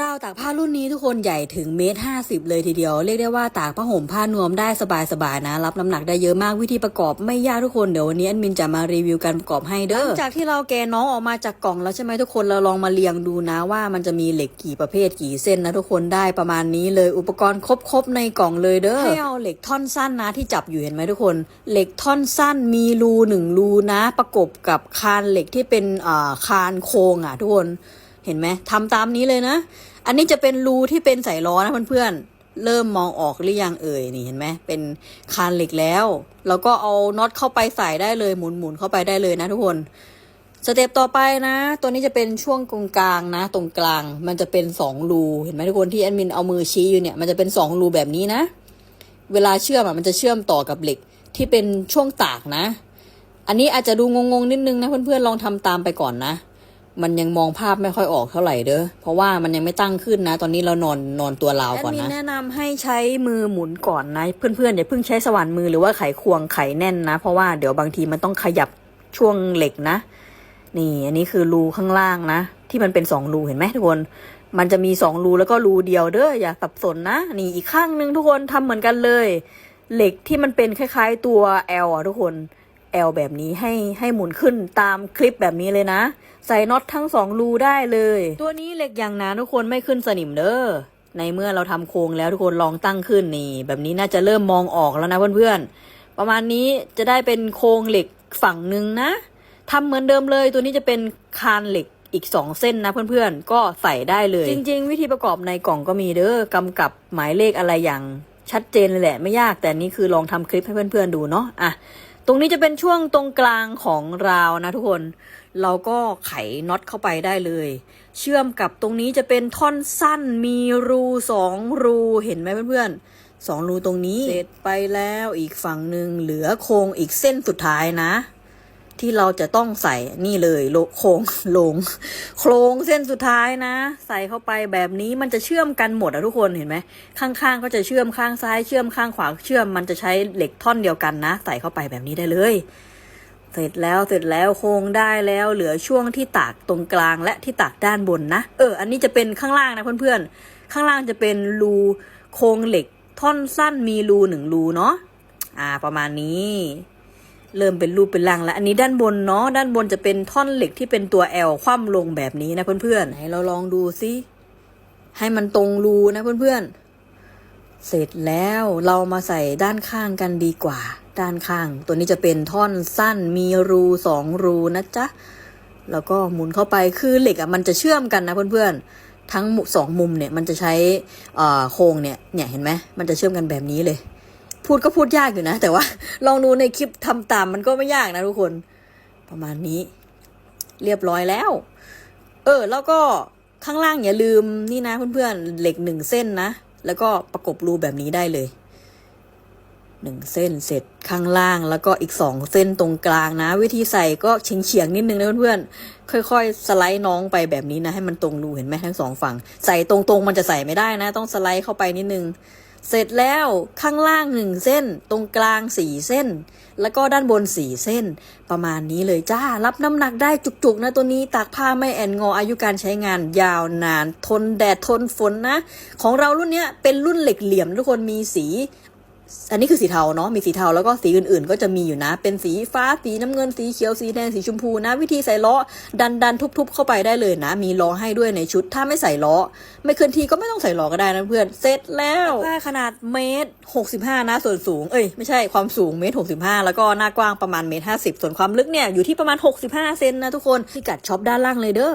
ราวตากผ้ารุ่นนี้ทุกคนใหญ่ถึงเมตรห้าสิบเลยทีเดียว เรียกได้ว่าตากผ้าห่มผ้านวมได้สบายๆนะ รับน้ำหนักได้เยอะมากวิธีประกอบไม่ยากทุกคนเดี๋ยววันนี้แอดมินจะมารีวิวการประกอบให้เด้อหลังจากที่เราแกะน้องออกมาจากกล่องแล้วใช่ไหมทุกคนเราลองมาเรียงดูนะว่ามันจะมีเหล็กกี่ประเภทกี่เส้นนะทุกคนได้ประมาณนี้เลยอุปกรณ์ครบๆในกล่องเลยเด้อให้เอาเหล็กท่อนสั้นนะที่จับอยู่เห็นไหมทุกคน เหล็กท่อนสั้นมีรูหนึ่งรูนะ ประกบกับคานเหล็กที่เป็นอ่าคานโครงอะทุกคน เห็นไหมทำตามนี้เลยนะ อันนี้จะเป็นรูที่เป็นสายล้อนะเพื่อนๆ เริ่มมองออกหรือยังเอ่ยนี่เห็นไหมเป็นคานเหล็กแล้ว แล้วก็เอาน็อตเข้าไปใส่ได้เลยหมุนๆเข้าไปได้เลยนะทุกคนสเต็ปต่อไปนะ ตัวนี้จะเป็นช่วงตรงกลางนะ ตรงกลาง มันจะเป็นสองรูเห็นไหมทุกคนที่แอดมินเอามือชี้อยู่เนี่ยมันจะเป็นสองรูแบบนี้นะ เวลาเชื่อมอะมันจะเชื่อมต่อกับเหล็กที่เป็นช่วงตากนะ อันนี้อาจจะดูงงๆนิดนึงนะเพื่อนๆลองทำตามไปก่อนนะ มันยังมองภาพไม่ค่อยออกเท่าไหร่เด้อ เพราะว่ามันยังไม่ตั้งขึ้นนะ ตอนนี้เรานอนนอนตัวลาวก่อนนะแอดมินแนะนำให้ใช้มือหมุนก่อนนะ เพื่อนๆอย่าเพิ่งใช้สว่านมือหรือว่าไขควงไขแน่นนะ เพราะว่าเดี๋ยวบางทีมันต้องขยับช่วงเหล็กนะ นี่ อันนี้คือรูข้างล่างนะ ที่มันเป็นสองรูเห็นไหมทุกคน มันจะมีสองรูแล้วก็รูเดียวเด้ออย่าสับสนนะ นี่อีกข้างหนึ่งทุกคนทำเหมือนกันเลย เหล็กที่มันเป็นคล้าย ๆ ตัว L อะทุกคน L แบบนี้ให้ให้หมุนขึ้นตามคลิปแบบนี้เลยนะ ใส่น็อตทั้งสองรูได้เลย ตัวนี้เหล็กอย่างหนาทุกคนไม่ขึ้นสนิมเด้อในเมื่อเราทำโครงแล้วทุกคนลองตั้งขึ้นนี่ แบบนี้น่าจะเริ่มมองออกแล้วนะเพื่อนๆประมาณนี้จะได้เป็นโครงเหล็กฝั่งหนึ่งนะทำเหมือนเดิมเลย ตัวนี้จะเป็นคานเหล็กอีกสองเส้นนะเพื่อนๆ ก็ใส่ได้เลย จริง ๆ วิธีประกอบในกล่องก็มีเด้อกำกับหมายเลขอะไรอย่างชัดเจนเลยแหละไม่ยากแต่นี่คือลองทำคลิปให้เพื่อนๆดูเนาะอะ ตรงนี้จะเป็นช่วงตรงกลางของราวนะทุกคน เราก็ไขน็อตเข้าไปได้เลย เชื่อมกับตรงนี้จะเป็นท่อนสั้นมีรูสองรูเห็นไหมเพื่อนๆสองรูตรงนี้ เสร็จไปแล้วอีกฝั่งหนึ่งเหลือโครงอีกเส้นสุดท้ายนะ ที่เราจะต้องใส่นี่เลยโลโครงลงโครงเส้นสุดท้ายนะ ใส่เข้าไปแบบนี้มันจะเชื่อมกันหมดอะทุกคนเห็นไหมข้างๆก็จะเชื่อมข้างซ้ายเชื่อมข้างขวาเชื่อมมันจะใช้เหล็กท่อนเดียวกันนะ ใส่เข้าไปแบบนี้ได้เลย เสร็จแล้วเสร็จแล้วโครงได้แล้วเหลือช่วงที่ตากตรงกลางและที่ตากด้านบนนะ เออ อันนี้จะเป็นข้างล่างนะเพื่อนๆ ข้างล่างจะเป็นรูโครงเหล็กท่อนสั้นมีรูหนึ่งรูเนาะอ่า ประมาณนี้ เริ่มเป็นรูปเป็นร่างแล้ว อันนี้ด้านบนเนาะด้านบนจะเป็นท่อนเหล็กที่เป็นตัว L คว่ำลงแบบนี้นะเพื่อนๆไหนเราลองดูซิให้มันตรงรูนะเพื่อนๆ เสร็จแล้วเรามาใส่ด้านข้างกันดีกว่า ด้านข้าง ตัวนี้จะเป็นท่อนสั้นมีรูสองรูนะจ๊ะแล้วก็หมุนเข้าไปคือเหล็กอะมันจะเชื่อมกันนะเพื่อนๆ ทั้งสองมุมเนี่ยมันจะใช้โครงเนี่ยเนี่ยเห็นไหมมันจะเชื่อมกันแบบนี้เลย พูดก็พูดยากอยู่นะ แต่ว่า ลองดูในคลิปทำตามมันก็ไม่ยากนะทุกคน ประมาณนี้ เรียบร้อยแล้ว เออ แล้วก็ข้างล่างอย่าลืมนี่นะเพื่อนๆเหล็กหนึ่งเส้นนะ แล้วก็ประกบรูแบบนี้ได้เลยหนึ่งเส้นเสร็จข้างล่างแล้วก็อีกสองเส้นตรงกลางนะ วิธีใส่ก็เฉียงเฉียงๆนิดนึงนะเพื่อนๆค่อยๆ สไลด์น้องไปแบบนี้นะ ให้มันตรงรูเห็นไหมทั้งสองฝั่ง ใส่ตรงๆมันจะใส่ไม่ได้นะ ต้องสไลด์เข้าไปนิดนึง เสร็จแล้วข้างล่างหนึ่งเส้น ตรงกลางสี่เส้น แล้วก็ด้านบนสี่เส้น ประมาณนี้เลยจ้า รับน้ำหนักได้จุกๆนะตัวนี้ตากผ้าไม่แอนงออายุการใช้งานยาวนาน ทนแดดทนฝนนะ ของเรารุ่นเนี้ยเป็นรุ่นเหล็กเหลี่ยมทุกคนมีสี อันนี้คือสีเทาเนาะมีสีเทาแล้วก็สีอื่นๆ ก็จะมีอยู่นะ เป็นสีฟ้าสีน้ำเงินสีเขียวสีแดงสีชมพูนะ วิธีใส่ล้อดันดันทุบๆ เข้าไปได้เลยนะ มีล้อให้ด้วยในชุด ถ้าไม่ใส่ล้อ ไม่เคลื่อนที่ก็ไม่ต้องใส่ล้อก็ได้นะเพื่อนเสร็จแล้วผ้าขนาดเมตรหกสิบห้านะส่วนสูงเอ้ยไม่ใช่ความสูงเมตรหกสิบห้าแล้วก็หน้ากว้างประมาณเมตรห้าสิบส่วนความลึกเนี่ยอยู่ที่ประมาณหกสิบห้าเซนนะทุกคนพิกัดช็อปด้านล่างเลยเด้อ